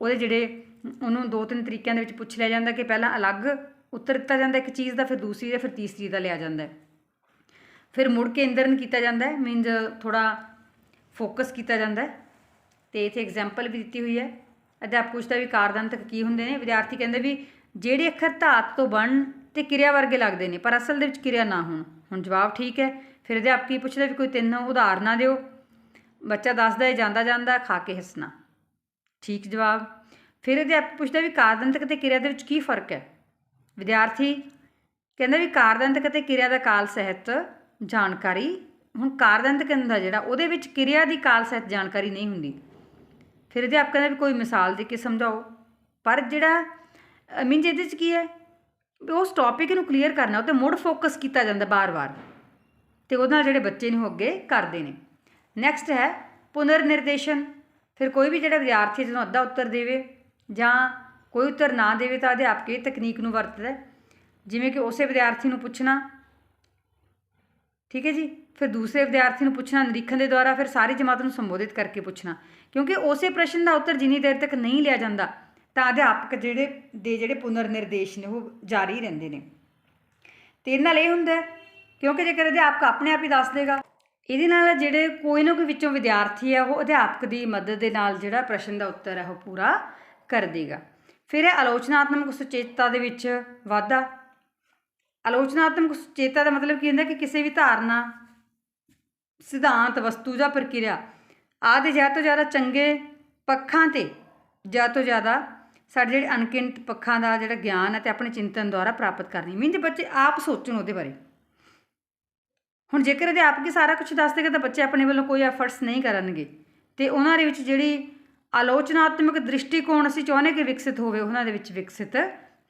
ਉਹਦੇ ਜਿਹੜੇ ਉਹਨੂੰ ਦੋ ਤਿੰਨ ਤਰੀਕਿਆਂ ਦੇ ਵਿੱਚ ਪੁੱਛ ਲਿਆ ਜਾਂਦਾ ਕਿ ਪਹਿਲਾਂ ਅਲੱਗ ਉੱਤਰ ਦਿੱਤਾ ਜਾਂਦਾ ਇੱਕ ਚੀਜ਼ ਦਾ, ਫਿਰ ਦੂਸਰੀ ਦਾ, ਫਿਰ ਤੀਸਰੀ ਦਾ ਲਿਆ ਜਾਂਦਾ ਫਿਰ ਮੁੜ ਕੇਂਦਰਨ ਕੀਤਾ ਜਾਂਦਾ ਹੈ ਮੀਨਸ ਥੋੜਾ ਫੋਕਸ ਕੀਤਾ ਜਾਂਦਾ ਹੈ। ਤੇ ਇਥੇ ਐਗਜ਼ਾਮਪਲ ਵੀ ਦਿੱਤੀ ਹੋਈ ਹੈ। ਅਧਿਆਪਕ ਪੁੱਛਦਾ ਵੀ ਕਾਰਦੰਤਕ ਕੀ ਹੁੰਦੇ ਨੇ? ਵਿਦਿਆਰਥੀ ਕਹਿੰਦੇ ਵੀ ਜਿਹੜੇ ਅੱਖਰ ਧਾਤ ਤੋਂ ਬਣਨ ਤੇ ਕਿਰਿਆ ਵਰਗੇ ਲੱਗਦੇ ਨੇ, ਪਰ ਅਸਲ ਦੇ ਵਿੱਚ ਕਿਰਿਆ ਨਾ ਹੋਣ। ਹੁਣ ਜਵਾਬ ਠੀਕ ਹੈ। ਫਿਰ ਅਧਿਆਪਕ ਪੁੱਛਦਾ ਵੀ ਕੋਈ ਤਿੰਨ ਉਦਾਹਰਨਾਂ ਦਿਓ। ਬੱਚਾ ਦੱਸਦਾ ਹੈ, ਜਾਂਦਾ ਜਾਂਦਾ, ਖਾ ਕੇ ਹੱਸਣਾ। ਠੀਕ ਜਵਾਬ। ਫਿਰ ਅਧਿਆਪਕ ਪੁੱਛਦਾ ਵੀ ਕਾਰਦੰਤਕ ਤੇ ਕਿਰਿਆ ਦੇ ਵਿੱਚ ਕੀ ਫ਼ਰਕ ਹੈ? ਵਿਦਿਆਰਥੀ ਕਹਿੰਦਾ ਵੀ ਕਾਰਦੰਤਕ ਅਤੇ ਕਿਰਿਆ ਦਾ ਕਾਲ ਸਹਿਤ ਜਾਣਕਾਰੀ, ਹੁਣ ਕਾਰਦੰਤਕ ਹੁੰਦਾ ਜਿਹੜਾ, ਉਹਦੇ ਵਿੱਚ ਕਿਰਿਆ ਦੀ ਕਾਲ ਸਹਿਤ ਜਾਣਕਾਰੀ ਨਹੀਂ ਹੁੰਦੀ। ਫਿਰ ਅਧਿਆਪਕ ਕਹਿੰਦਾ ਵੀ ਕੋਈ ਮਿਸਾਲ ਦੇ ਕੇ ਸਮਝਾਓ। ਪਰ ਜਿਹੜਾ ਮੀਨਜ਼ ਇਹਦੇ ਚ ਕੀ ਹੈ? ਵੀ ਉਸ ਟੌਪਿਕ ਨੂੰ ਕਲੀਅਰ ਕਰਨਾ ਉਹ ਤੇ ਮੁੜ ਫੋਕਸ ਕੀਤਾ ਜਾਂਦਾ ਬਾਰ-ਬਾਰ। ਤੇ ਉਹਦੇ ਨਾਲ ਜਿਹੜੇ ਬੱਚੇ ਨੇ ਉਹ ਅੱਗੇ ਕਰਦੇ ਨੇ। ਨੈਕਸਟ ਹੈ ਪੁਨਰ ਨਿਰਦੇਸ਼ਨ ਫਿਰ ਕੋਈ ਵੀ ਜਿਹੜਾ ਵਿਦਿਆਰਥੀ ਜਦੋਂ ਅੱਧਾ ਉੱਤਰ ਦੇਵੇ ਜਾਂ ਕੋਈ ਉੱਤਰ ਨਾ ਦੇਵੇ ਤਾਂ ਅਧਿਆਪਕ ਇਹ ਤਕਨੀਕ ਨੂੰ ਵਰਤਦਾ ਜਿਵੇਂ ਕਿ ਉਸੇ ਵਿਦਿਆਰਥੀ ਨੂੰ ਪੁੱਛਣਾ, ਠੀਕ ਹੈ ਜੀ? ਫਿਰ ਦੂਸਰੇ ਵਿਦਿਆਰਥੀ ਨੂੰ ਪੁੱਛਣਾ ਨਿਰੀਖਣ ਦੇ ਦੁਆਰਾ ਫਿਰ ਸਾਰੀ ਜਮਾਤ ਨੂੰ ਸੰਬੋਧਿਤ ਕਰਕੇ ਪੁੱਛਣਾ। ਕਿਉਂਕਿ ਉਸੇ ਪ੍ਰਸ਼ਨ ਦਾ ਉੱਤਰ ਜਿੰਨੀ ਦੇਰ ਤੱਕ ਨਹੀਂ ਲਿਆ ਜਾਂਦਾ, ਤਾਂ ਅਧਿਆਪਕ ਜਿਹੜੇ, ਦੇ ਜਿਹੜੇ ਪੁਨਰ ਨਿਰਦੇਸ਼ ਨੇ, ਉਹ ਜਾਰੀ ਰਹਿੰਦੇ ਨੇ। ਤੇ ਇਹਦੇ ਨਾਲ ਇਹ ਹੁੰਦਾ ਕਿਉਂਕਿ ਜੇਕਰ ਅਧਿਆਪਕ ਆਪਣੇ ਆਪ ਹੀ ਦੱਸ ਦੇਗਾ ਇਹਦੇ ਨਾਲ ਜਿਹੜੇ ਕੋਈ ਨਾ ਕੋਈ ਵਿੱਚੋਂ ਵਿਦਿਆਰਥੀ ਹੈ ਉਹ ਅਧਿਆਪਕ ਦੀ ਮਦਦ ਦੇ ਨਾਲ ਜਿਹੜਾ ਪ੍ਰਸ਼ਨ ਦਾ ਉੱਤਰ ਹੈ ਉਹ ਪੂਰਾ ਕਰ ਦੇਗਾ। ਫਿਰ ਇਹ ਆਲੋਚਨਾਤਮਕ ਸੁਚੇਤਤਾ ਦੇ ਵਿੱਚ ਵਾਧਾ। ਆਲੋਚਨਾਤਮਕ ਸੁਚੇਤਤਾ ਦਾ ਮਤਲਬ ਕੀ ਹੁੰਦਾ ਕਿ ਕਿਸੇ ਵੀ ਧਾਰਨਾ, ਸਿਧਾਂਤ, ਵਸਤੂ ਜਾਂ ਪ੍ਰਕਿਰਿਆ ਆਦਿ ਜ਼ਿਆਦਾ ਤੋਂ ਜ਼ਿਆਦਾ ਚੰਗੇ ਪੱਖਾਂ ਤੇ ਜ਼ਿਆਦਾ ਤੋਂ ਜ਼ਿਆਦਾ ਸਾਡੇ ਜਿਹੜੇ ਅਣਕਿੰਤ ਪੱਖਾਂ ਦਾ ਜਿਹੜਾ ਗਿਆਨ ਹੈ ਤੇ ਆਪਣੇ ਚਿੰਤਨ ਦੁਆਰਾ ਪ੍ਰਾਪਤ ਕਰਨੀ। ਮੀਨ ਜੇ ਬੱਚੇ ਆਪ ਸੋਚਣ ਉਹਦੇ ਬਾਰੇ। ਹੁਣ ਜੇਕਰ ਅਧਿਆਪਕ ਸਾਰਾ ਕੁਝ ਦੱਸ ਦੇਗਾ ਤਾਂ ਬੱਚੇ ਆਪਣੇ ਵੱਲੋਂ ਕੋਈ ਐਫਰਟਸ ਨਹੀਂ ਕਰਨਗੇ। ਤੇ ਉਹਨਾਂ ਦੇ ਵਿੱਚ ਜਿਹੜੀ ਆਲੋਚਨਾਤਮਕ ਦ੍ਰਿਸ਼ਟੀਕੋਣ ਅਸੀਂ ਚਾਹੁੰਦੇ ਕਿ ਵਿਕਸਿਤ ਹੋਵੇ, ਉਹਨਾਂ ਦੇ ਵਿੱਚ ਵਿਕਸਿਤ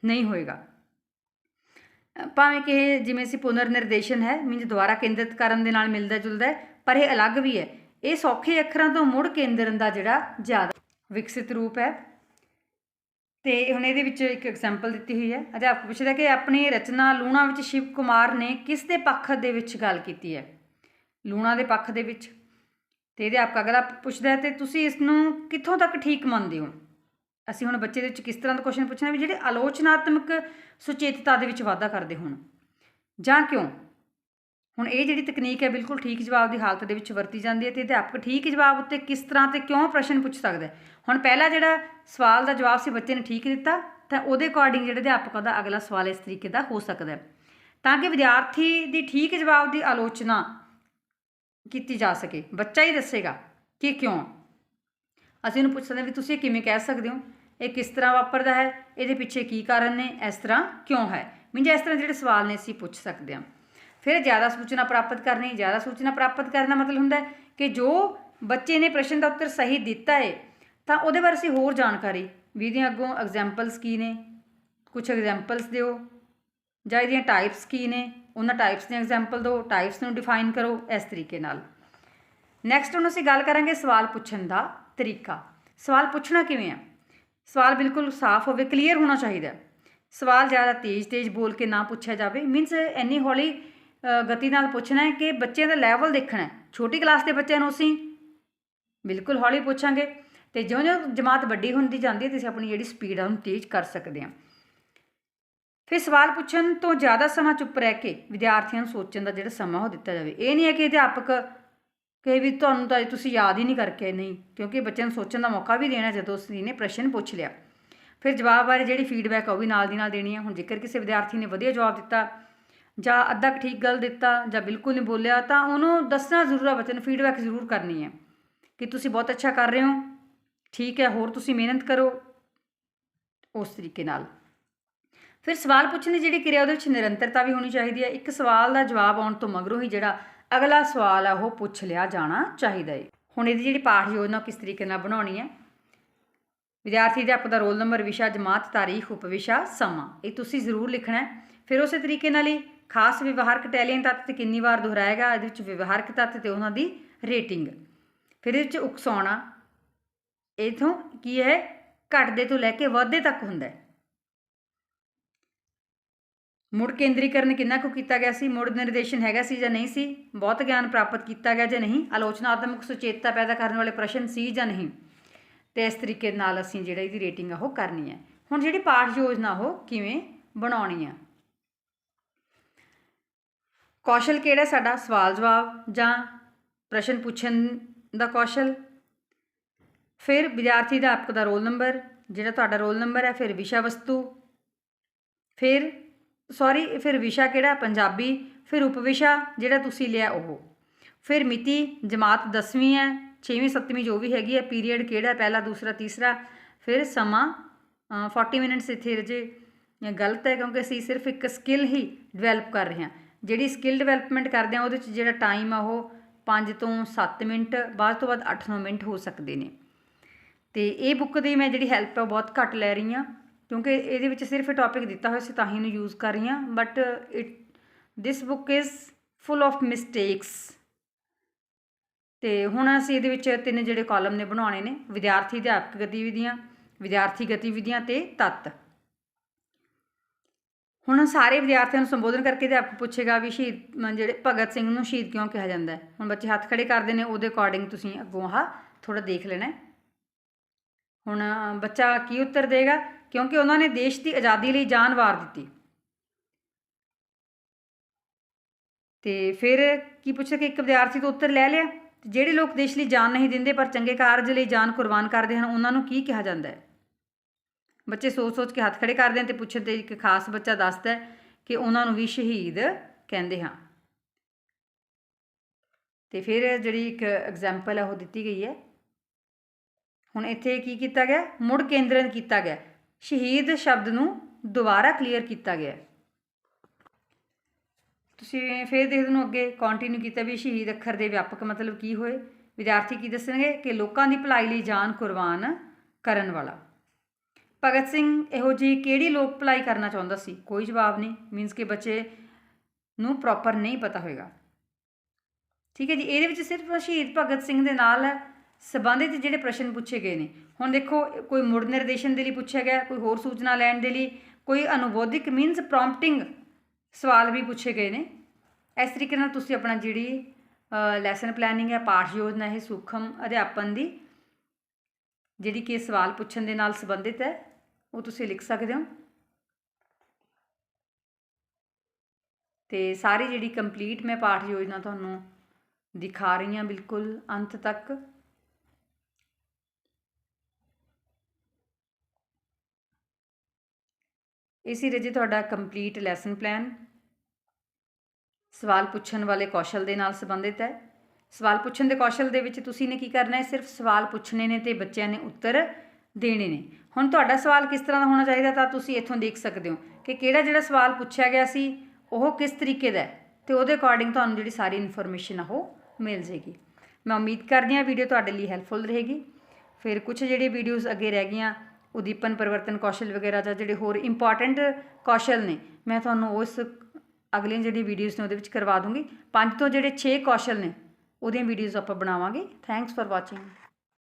ਨਹੀਂ ਹੋਏਗਾ। ਭਾਵੇਂ ਕਿ ਇਹ ਜਿਵੇਂ ਅਸੀਂ ਪੁਨਰ ਨਿਰਦੇਸ਼ਨ ਹੈ ਮੀਨਸ ਦੁਆਰਾ ਕੇਂਦਰਿਤ ਕਰਨ ਦੇ ਨਾਲ ਮਿਲਦਾ ਜੁਲਦਾ ਹੈ, ਪਰ ਇਹ ਅਲੱਗ ਵੀ ਹੈ। ਇਹ ਸੌਖੇ ਅੱਖਰਾਂ ਤੋਂ ਮੁੜ ਕੇਂਦਰਨ ਦਾ ਜਿਹੜਾ ਜ਼ਿਆਦਾ ਵਿਕਸਿਤ ਰੂਪ ਹੈ। ਤੇ ਹੁਣ ਇਹਦੇ ਵਿੱਚ ਇੱਕ ਐਗਜ਼ਾਮਪਲ ਦਿੱਤੀ ਹੋਈ ਹੈ। ਅਧਿਆਪਕ ਪੁੱਛਦਾ ਕਿ ਆਪਣੀ ਰਚਨਾ ਲੂਣਾ ਵਿੱਚ ਸ਼ਿਵ ਕੁਮਾਰ ਨੇ ਕਿਸ ਦੇ ਪੱਖ ਦੇ ਵਿੱਚ ਗੱਲ ਕੀਤੀ ਹੈ? ਲੂਣਾ ਦੇ ਪੱਖ ਦੇ ਵਿੱਚ। ਤੇ ਅਧਿਆਪਕ ਅਗਲਾ ਪੁੱਛਦਾ ਹੈ, ਤੇ ਤੁਸੀਂ ਇਸ ਨੂੰ ਕਿੱਥੋਂ ਤੱਕ ਠੀਕ ਮੰਨਦੇ ਹੋ? ਅਸੀਂ ਹੁਣ ਬੱਚੇ ਦੇ ਵਿੱਚ ਕਿਸ ਤਰ੍ਹਾਂ ਦਾ ਕੁਐਸਚਨ ਪੁੱਛਣਾ ਵੀ ਜਿਹੜੇ ਆਲੋਚਨਾਤਮਕ ਸੁਚੇਤਤਾ ਦੇ ਵਿੱਚ ਵਾਧਾ ਕਰਦੇ ਹੋਣ। ਜਾਂ ਕਿਉਂ? ਹੁਣ ਇਹ ਜਿਹੜੀ ਤਕਨੀਕ ਹੈ, ਬਿਲਕੁਲ ਠੀਕ ਜਵਾਬ ਦੀ ਹਾਲਤ ਦੇ ਵਿੱਚ ਵਰਤੀ ਜਾਂਦੀ ਹੈ ਤੇ ਅਧਿਆਪਕ ਠੀਕ ਜਵਾਬ ਉੱਤੇ ਕਿਸ ਤਰ੍ਹਾਂ ਤੇ ਕਿਉਂ ਪ੍ਰਸ਼ਨ ਪੁੱਛ ਸਕਦਾ ਹੈ? ਹੁਣ ਪਹਿਲਾ ਜਿਹੜਾ ਸਵਾਲ ਦਾ ਜਵਾਬ ਸੀ, ਬੱਚੇ ਨੇ ਠੀਕ ਦਿੱਤਾ, ਤਾਂ ਉਹਦੇ ਅਕੋਰਡਿੰਗ ਜਿਹੜੇ ਅਧਿਆਪਕ ਦਾ ਅਗਲਾ ਸਵਾਲ ਇਸ ਤਰੀਕੇ ਦਾ ਹੋ ਸਕਦਾ ਹੈ। ਤਾਂ ਕਿ ਵਿਦਿਆਰਥੀ ਦੀ ਠੀਕ ਜਵਾਬ ਦੀ ਆਲੋਚਨਾ ਕੀਤੀ ਜਾ ਸਕੇ। ਬੱਚਾ ਹੀ ਦੱਸੇਗਾ ਕਿ ਕਿਉਂ। ਅਸੀਂ ਉਹਨੂੰ ਪੁੱਛ ਸਕਦੇ ਵੀ ਤੁਸੀਂ ਇਹ ਕਿਵੇਂ ਕਹਿ ਸਕਦੇ ਹੋ? ਇਹ ਕਿਸ ਤਰ੍ਹਾਂ ਵਾਪਰਦਾ ਹੈ? ਇਹਦੇ ਪਿੱਛੇ ਕੀ ਕਾਰਨ ਨੇ? ਇਸ ਤਰ੍ਹਾਂ ਕਿਉਂ ਹੈ? ਮੀਨਜ ਇਸ ਤਰ੍ਹਾਂ ਜਿਹੜੇ ਸਵਾਲ ਨੇ, ਅਸੀਂ ਪੁੱਛ ਸਕਦੇ ਹਾਂ। ਫਿਰ ਜ਼ਿਆਦਾ ਸੂਚਨਾ ਪ੍ਰਾਪਤ ਕਰਨੀ, ਜ਼ਿਆਦਾ ਸੂਚਨਾ ਪ੍ਰਾਪਤ ਕਰਨ ਦਾ ਮਤਲਬ ਹੁੰਦਾ ਹੈ ਕਿ ਜੋ ਬੱਚੇ ਨੇ ਪ੍ਰਸ਼ਨ ਦਾ ਉੱਤਰ ਸਹੀ ਦਿੱਤਾ ਹੈ ਤਾਂ ਉਹਦੇ ਬਾਰੇ ਅਸੀਂ ਹੋਰ ਜਾਣਕਾਰੀ ਵੀ ਇਹਦੀਆਂ ਅੱਗੋਂ ਐਗਜ਼ਾਮਪਲਸ ਕੀ ਨੇ ਕੁਝ ਐਗਜ਼ਾਮਪਲਸ ਦਿਓ, ਜਾਂ ਇਹਦੀਆਂ ਟਾਈਪਸ ਕੀ ਨੇ, ਉਹਨਾਂ ਟਾਈਪਸ ਦੀਆਂ ਐਗਜ਼ਾਮਪਲ ਦਿਓ ਟਾਈਪਸ ਨੂੰ ਡਿਫਾਈਨ ਕਰੋ ਇਸ ਤਰੀਕੇ ਨਾਲ। ਨੈਕਸਟ ਹੁਣ ਅਸੀਂ ਗੱਲ ਕਰਾਂਗੇ ਸਵਾਲ ਪੁੱਛਣ ਦਾ ਤਰੀਕਾ। ਸਵਾਲ ਪੁੱਛਣਾ ਕਿਵੇਂ ਆ? ਸਵਾਲ ਬਿਲਕੁਲ ਸਾਫ਼ ਹੋਵੇ ਕਲੀਅਰ ਹੋਣਾ ਚਾਹੀਦਾ ਸਵਾਲ ਜ਼ਿਆਦਾ ਤੇਜ਼-ਤੇਜ਼ ਬੋਲ ਕੇ ਨਾ ਪੁੱਛਿਆ ਜਾਵੇ ਮੀਨਸ ਇੰਨੀ ਹੌਲੀ ਗਤੀ ਨਾਲ ਪੁੱਛਣਾ ਹੈ ਕਿ ਬੱਚਿਆਂ ਦਾ ਲੈਵਲ ਦੇਖਣਾ ਹੈ। ਛੋਟੀ ਕਲਾਸ ਦੇ ਬੱਚਿਆਂ ਨੂੰ ਅਸੀਂ ਬਿਲਕੁਲ ਹੌਲੀ ਪੁੱਛਾਂਗੇ ਤੇ ਜਿਉਂ-ਜਿਉਂ ਜਮਾਤ ਵੱਡੀ ਹੁੰਦੀ ਜਾਂਦੀ ਹੈ, ਤੇ ਅਸੀਂ ਆਪਣੀ ਜਿਹੜੀ ਸਪੀਡ ਆ, ਉਹਨੂੰ ਤੇਜ਼ ਕਰ ਸਕਦੇ ਹਾਂ। ਫਿਰ ਸਵਾਲ ਪੁੱਛਣ ਤੋਂ ਜ਼ਿਆਦਾ ਸਮਾਂ ਚੁੱਪ ਰਹਿ ਕੇ ਵਿਦਿਆਰਥੀਆਂ ਨੂੰ ਸੋਚਣ ਦਾ ਜਿਹੜਾ ਸਮਾਂ ਉਹ ਦਿੱਤਾ ਜਾਵੇ। ਇਹ ਨਹੀਂ ਹੈ ਕਿ ਅਧਿਆਪਕ ਕਹੇ ਵੀ ਤੁਹਾਨੂੰ ਤਾਂ ਇਹ ਤੁਸੀਂ ਯਾਦ ਹੀ ਨਹੀਂ ਕਰਕੇ, ਨਹੀਂ, ਕਿਉਂਕਿ ਬੱਚਿਆਂ ਨੂੰ ਸੋਚਣ ਦਾ ਮੌਕਾ ਵੀ ਦੇਣਾ ਜਦੋਂ ਉਸਨੇ ਨੇ ਪ੍ਰਸ਼ਨ ਪੁੱਛ ਲਿਆ। ਫਿਰ ਜਵਾਬ ਬਾਰੇ ਜਿਹੜੀ ਫੀਡਬੈਕ ਆ, ਉਹ ਵੀ ਨਾਲ ਦੀ ਨਾਲ ਦੇਣੀ ਹੈ ਹੁਣ ਜੇਕਰ ਕਿਸੇ ਵਿਦਿਆਰਥੀ ਨੇ ਵਧੀਆ ਜਵਾਬ ਦਿੱਤਾ ਜਾਂ ਅੱਧਾ ਕੁ ਠੀਕ ਗੱਲ ਦਿੱਤਾ ਜਾਂ ਬਿਲਕੁਲ ਨਹੀਂ ਬੋਲਿਆ, ਤਾਂ ਉਹਨੂੰ ਦੱਸਣਾ ਜ਼ਰੂਰ ਹੈ ਬੱਚੇ ਨੂੰ ਫੀਡਬੈਕ ਜ਼ਰੂਰ ਕਰਨੀ ਹੈ ਕਿ ਤੁਸੀਂ ਬਹੁਤ ਅੱਛਾ ਕਰ ਰਹੇ ਹੋ, ਠੀਕ ਹੈ, ਹੋਰ ਤੁਸੀਂ ਮਿਹਨਤ ਕਰੋ ਉਸ ਤਰੀਕੇ ਨਾਲ। ਫਿਰ ਸਵਾਲ ਪੁੱਛਣ ਦੀ ਜਿਹੜੀ ਕਿਰਿਆ ਉਹਦੇ ਵਿੱਚ ਨਿਰੰਤਰਤਾ ਵੀ ਹੋਣੀ ਚਾਹੀਦੀ ਹੈ। ਇੱਕ ਸਵਾਲ ਦਾ ਜਵਾਬ ਆਉਣ ਤੋਂ ਮਗਰੋਂ ਹੀ ਜਿਹੜਾ ਅਗਲਾ ਸਵਾਲ ਹੈ ਉਹ ਪੁੱਛ ਲਿਆ ਜਾਣਾ ਚਾਹੀਦਾ ਹੈ। ਹੁਣ ਇਹਦੀ ਜਿਹੜੀ ਪਾਠ ਯੋਜਨਾ ਕਿਸ ਤਰੀਕੇ ਨਾਲ ਬਣਾਉਣੀ ਹੈ? ਵਿਦਿਆਰਥੀ ਅਧਿਆਪਕ ਦਾ ਰੋਲ ਨੰਬਰ, ਵਿਸ਼ਾ, ਜਮਾਤ, ਤਾਰੀਖ, ਉਪਵਿਸ਼ਾ, ਸਮਾਂ, ਇਹ ਤੁਸੀਂ ਜ਼ਰੂਰ ਲਿਖਣਾ ਹੈ। ਫਿਰ ਉਸੇ ਤਰੀਕੇ ਨਾਲ ਹੀ ਖਾਸ ਵਿਵਹਾਰਕ ਇਟਾਲੀਅਨ ਤੱਤ ਤੇ ਕਿੰਨੀ ਵਾਰ ਦੁਹਰਾਏਗਾ, ਇਹਦੇ ਵਿੱਚ ਵਿਵਹਾਰਕ ਤੱਤ ਤੇ ਉਹਨਾਂ ਦੀ ਰੇਟਿੰਗ। ਫਿਰ ਇਹਦੇ ਵਿੱਚ ਉਕਸਾਉਣਾ, ਇਥੋਂ ਕੀ ਹੈ, ਘਟਦੇ ਤੋਂ ਲੈ ਕੇ ਵਧਦੇ ਤੱਕ ਹੁੰਦਾ ਹੈ। ਮੁੜ ਕੇਂਦਰੀਕਰਨ ਕਿੰਨਾ ਕੁ ਕੀਤਾ ਗਿਆ ਸੀ, ਮੁੜ ਨਿਰਦੇਸ਼ਨ ਹੈਗਾ ਸੀ ਜਾਂ ਨਹੀਂ ਸੀ, ਬਹੁਤ ਗਿਆਨ ਪ੍ਰਾਪਤ ਕੀਤਾ ਗਿਆ ਜਾਂ ਨਹੀਂ, ਆਲੋਚਨਾਤਮਕ ਸੁਚੇਤਤਾ ਪੈਦਾ ਕਰਨ ਵਾਲੇ ਪ੍ਰਸ਼ਨ ਸੀ ਜਾਂ ਨਹੀਂ। ਤੇ ਇਸ ਤਰੀਕੇ ਨਾਲ ਅਸੀਂ ਜਿਹੜਾ ਇਹਦੀ ਰੇਟਿੰਗ ਆ ਉਹ ਕਰਨੀ ਹੈ। ਹੁਣ ਜਿਹੜੀ ਪਾਠ ਯੋਜਨਾ ਉਹ ਕਿਵੇਂ ਬਣਾਉਣੀ ਆ? ਕੌਸ਼ਲ ਕਿਹੜਾ ਸਾਡਾ? ਸਵਾਲ ਜਵਾਬ ਜਾਂ ਪ੍ਰਸ਼ਨ ਪੁੱਛਣ ਦਾ ਕੌਸ਼ਲ? ਫਿਰ ਵਿਦਿਆਰਥੀ ਅਧਿਆਪਕ ਦਾ ਰੋਲ ਨੰਬਰ ਜਿਹੜਾ ਤੁਹਾਡਾ ਰੋਲ ਨੰਬਰ ਹੈ ਫਿਰ ਵਿਸ਼ਾ ਵਸਤੂ ਫਿਰ ਸੌਰੀ ਫਿਰ ਵਿਸ਼ਾ ਕਿਹੜਾ ਪੰਜਾਬੀ ਫਿਰ ਉਪਵਿਸ਼ਾ ਜਿਹੜਾ ਤੁਸੀਂ ਲਿਆ ਉਹ। ਫਿਰ ਮਿਤੀ ਜਮਾਤ 10ਵੀਂ ਹੈ 6ਵੀਂ 7ਵੀਂ ਜੋ ਵੀ ਹੈਗੀ ਹੈ ਪੀਰੀਅਡ ਕਿਹੜਾ ਪਹਿਲਾ ਦੂਸਰਾ ਤੀਸਰਾ ਫਿਰ ਸਮਾਂ ਅ, 40 ਮਿੰਟਸ ਇੱਥੇ ਰਜੇ ਗਲਤ ਹੈ ਕਿਉਂਕਿ ਅਸੀਂ ਸਿਰਫ ਇੱਕ ਸਕਿੱਲ ਹੀ ਡਿਵੈਲਪ ਕਰ ਰਹੇ ਹਾਂ। ਜਿਹੜੀ ਸਕਿੱਲ ਡਿਵੈਲਪਮੈਂਟ ਕਰਦੇ ਹਾਂ ਉਹਦੇ 'ਚ ਜਿਹੜਾ ਟਾਈਮ ਆ ਉਹ 5 ਤੋਂ 7 ਮਿੰਟ, ਬਾਅਦ ਤੋਂ ਬਾਅਦ 8-9 ਮਿੰਟ ਹੋ ਸਕਦੇ ਨੇ। ਤੇ ਇਹ ਬੁੱਕ ਦੀ ਮੈਂ ਜਿਹੜੀ ਹੈਲਪ ਹੈ ਉਹ ਬਹੁਤ ਘੱਟ ਲੈ ਰਹੀ ਹਾਂ ਕਿਉਂਕਿ ਇਹਦੇ ਵਿੱਚ ਸਿਰਫ ਟੌਪਿਕ ਦਿੱਤਾ ਹੋਇਆ ਸੀ, ਤਾਂ ਹੀ ਇਹਨੂੰ ਯੂਜ਼ ਕਰ ਰਹੀ ਹਾਂ but it this book is full of mistakes ਤੇ ਹੁਣ ਅਸੀਂ ਇਹਦੇ ਵਿੱਚ ਤਿੰਨ ਜਿਹੜੇ ਕਾਲਮ ਨੇ ਬਣਾਉਣੇ ਨੇ, ਵਿਦਿਆਰਥੀ ਅਧਿਆਪਕ ਗਤੀਵਿਧੀਆਂ, ਵਿਦਿਆਰਥੀ ਗਤੀਵਿਧੀਆਂ ਤੇ ਤੱਤ। ਹੁਣ ਸਾਰੇ ਵਿਦਿਆਰਥੀਆਂ ਨੂੰ ਸੰਬੋਧਨ ਕਰਕੇ ਅਧਿਆਪਕ ਪੁੱਛੇਗਾ ਵੀ ਸ਼ਹੀਦ ਜਿਹੜੇ ਭਗਤ ਸਿੰਘ ਨੂੰ ਸ਼ਹੀਦ ਕਿਉਂ ਕਿਹਾ ਜਾਂਦਾ ਹੈ? ਹੁਣ ਬੱਚੇ ਹੱਥ ਖੜੇ ਕਰਦੇ ਨੇ, ਉਹਦੇ ਅਕੋਰਡਿੰਗ ਤੁਸੀਂ ਅੱਗੋਂ ਆਹ ਥੋੜਾ ਦੇਖ ਲੈਣਾ ਹੁਣ ਬੱਚਾ ਕੀ ਉੱਤਰ ਦੇਗਾ? ਕਿਉਂਕਿ ਉਹਨਾਂ ਨੇ ਦੇਸ਼ ਦੀ ਆਜ਼ਾਦੀ ਲਈ ਜਾਨ ਵਾਰ ਦਿੱਤੀ। ਤੇ ਫਿਰ ਕੀ ਪੁੱਛਿਆ ਕਿ ਇੱਕ ਵਿਦਿਆਰਥੀ ਤੋਂ ਉੱਤਰ ਲੈ ਲਿਆ। ਜਿਹੜੇ ਲੋਕ ਦੇਸ਼ ਲਈ ਜਾਨ ਨਹੀਂ ਦਿੰਦੇ, ਪਰ ਚੰਗੇ ਕਾਰਜ ਲਈ ਜਾਨ ਕੁਰਬਾਨ ਕਰਦੇ ਹਨ, ਉਹਨਾਂ ਨੂੰ ਕੀ ਕਿਹਾ ਜਾਂਦਾ ਹੈ? ਬੱਚੇ ਸੋਚ-ਸੋਚ ਕੇ ਹੱਥ ਖੜੇ ਕਰਦੇ ਹਨ ਤੇ ਪੁੱਛਣ ਤੇ ਇੱਕ ਖਾਸ ਬੱਚਾ ਦੱਸਦਾ ਕਿ ਉਹਨਾਂ ਨੂੰ ਵੀ ਸ਼ਹੀਦ ਕਹਿੰਦੇ ਹਾਂ। ਤੇ ਫਿਰ ਜਿਹੜੀ ਇੱਕ ਐਗਜ਼ਾਮਪਲ ਹੈ ਉਹ ਦਿੱਤੀ ਗਈ ਹੈ। ਹੁਣ ਇੱਥੇ ਕੀ ਕੀਤਾ ਗਿਆ? ਮੁੜ ਕੇਂਦਰਨ ਕੀਤਾ ਗਿਆ। ਸ਼ਹੀਦ ਸ਼ਬਦ ਨੂੰ ਦੁਬਾਰਾ ਕਲੀਅਰ ਕੀਤਾ ਗਿਆ। ਤੁਸੀਂ ਫਿਰ ਦੇਖਦੇ ਨੂੰ ਅੱਗੇ ਕੰਟੀਨਿਊ ਕੀਤਾ ਵੀ ਸ਼ਹੀਦ ਅੱਖਰ ਦੇ ਵਿਆਪਕ ਮਤਲਬ ਕੀ ਹੋਏ। ਵਿਦਿਆਰਥੀ ਕੀ ਦੱਸਣਗੇ? ਕਿ ਲੋਕਾਂ ਦੀ ਭਲਾਈ ਲਈ ਜਾਨ ਕੁਰਬਾਨ ਕਰਨ ਵਾਲਾ। ਭਗਤ ਸਿੰਘ ਇਹੋ ਜੀ ਕਿਹੜੀ ਲੋਕ ਭਲਾਈ ਕਰਨਾ ਚਾਹੁੰਦਾ ਸੀ? ਕੋਈ ਜਵਾਬ ਨਹੀਂ। ਮੀਨਸ ਕਿ ਬੱਚੇ ਨੂੰ ਪ੍ਰੋਪਰ ਨਹੀਂ ਪਤਾ ਹੋਏਗਾ। ਠੀਕ ਹੈ ਜੀ। ਇਹਦੇ ਵਿੱਚ ਸਿਰਫ ਸ਼ਹੀਦ ਭਗਤ ਸਿੰਘ ਦੇ ਨਾਲ ਸੰਬੰਧਿਤ ਜਿਹੜੇ ਪ੍ਰਸ਼ਨ ਪੁੱਛੇ ਗਏ ਨੇ। ਹੁਣ ਦੇਖੋ, ਕੋਈ ਮੁੜ ਨਿਰਦੇਸ਼ਨ ਦੇ ਲਈ ਪੁੱਛਿਆ ਗਿਆ, ਕੋਈ ਹੋਰ ਸੂਚਨਾ ਲੈਣ ਦੇ ਲਈ, ਕੋਈ ਅਨੁਬੋਧਿਕ ਮੀਨਸ ਪ੍ਰੋਂਪਟਿੰਗ ਸਵਾਲ ਵੀ ਪੁੱਛੇ ਗਏ ਨੇ। ਇਸ ਤਰੀਕੇ ਨਾਲ ਤੁਸੀਂ ਆਪਣਾ ਜਿਹੜੀ ਲੈਸਨ ਪਲੈਨਿੰਗ ਹੈ, ਪਾਠ ਯੋਜਨਾ ਹੈ, ਸੂਖਮ ਅਧਿਆਪਨ ਦੀ, ਜਿਹੜੀ ਕਿ ਸਵਾਲ ਪੁੱਛਣ ਦੇ ਨਾਲ ਸੰਬੰਧਿਤ ਹੈ ਉਹ ਤੁਸੀਂ ਲਿਖ ਸਕਦੇ ਹੋ। ਤੇ ਸਾਰੀ ਜਿਹੜੀ ਕੰਪਲੀਟ ਮੈਂ ਪਾਠ ਯੋਜਨਾ ਤੁਹਾਨੂੰ ਦਿਖਾ ਰਹੀ ਹਾਂ ਬਿਲਕੁਲ ਅੰਤ ਤੱਕ। ਇਸੇ ਰਜੇ ਤੁਹਾਡਾ ਕੰਪਲੀਟ ਲੈਸਨ ਪਲਾਨ ਸਵਾਲ ਪੁੱਛਣ ਵਾਲੇ ਕੌਸ਼ਲ ਦੇ ਨਾਲ ਸੰਬੰਧਿਤ ਹੈ। ਸਵਾਲ ਪੁੱਛਣ ਦੇ ਕੌਸ਼ਲ ਦੇ ਵਿੱਚ ਤੁਸੀਂ ਨੇ ਕੀ ਕਰਨਾ ਹੈ? ਸਿਰਫ ਸਵਾਲ ਪੁੱਛਣੇ ਨੇ ਤੇ ਬੱਚਿਆਂ ਨੇ ਉੱਤਰ ਦੇਣੇ ਨੇ। ਹੁਣ ਤੁਹਾਡਾ ਸਵਾਲ ਕਿਸ ਤਰ੍ਹਾਂ ਦਾ ਹੋਣਾ ਚਾਹੀਦਾ ਤਾਂ ਤੁਸੀਂ ਇੱਥੋਂ ਦੇਖ ਸਕਦੇ ਹੋ ਕਿ ਕਿਹੜਾ ਜਿਹੜਾ ਸਵਾਲ ਪੁੱਛਿਆ ਗਿਆ ਸੀ, ਉਹ ਕਿਸ ਤਰੀਕੇ ਦਾ ਹੈ ਤੇ ਉਹਦੇ ਅਕੋਰਡਿੰਗ ਤੁਹਾਨੂੰ ਜਿਹੜੀ ਸਾਰੀ ਇਨਫੋਰਮੇਸ਼ਨ ਆ ਉਹ ਮਿਲ ਜੇਗੀ ਮੈਂ ਉਮੀਦ ਕਰਦੀ ਹਾਂ ਵੀਡੀਓ ਤੁਹਾਡੇ ਲਈ ਹੈਲਪਫੁਲ ਰਹੇਗੀ। ਫਿਰ ਕੁਝ ਜਿਹੜੀ ਵੀਡੀਓਜ਼ ਅੱਗੇ ਰਹਿ ਗਈਆਂ, ਉਦੀਪਨ ਪਰਿਵਰਤਨ ਕੌਸ਼ਲ ਵਗੈਰਾ ਜਾਂ ਜਿਹੜੇ ਹੋਰ ਇੰਪੋਰਟੈਂਟ ਕੌਸ਼ਲ ਨੇ, ਮੈਂ ਤੁਹਾਨੂੰ ਉਸ ਅਗਲੀਆਂ ਜਿਹੜੀ ਵੀਡੀਓਜ਼ ਨੇ ਉਹਦੇ ਵਿੱਚ ਕਰਵਾ ਦੂੰਗੀ। ਪੰਜ ਤੋਂ ਜਿਹੜੇ 6 ਕੌਸ਼ਲ ਨੇ, ਉਹਦੀਆਂ ਵੀਡੀਓਜ਼ ਆਪਾਂ ਬਣਾਵਾਂਗੇ। Thanks for watching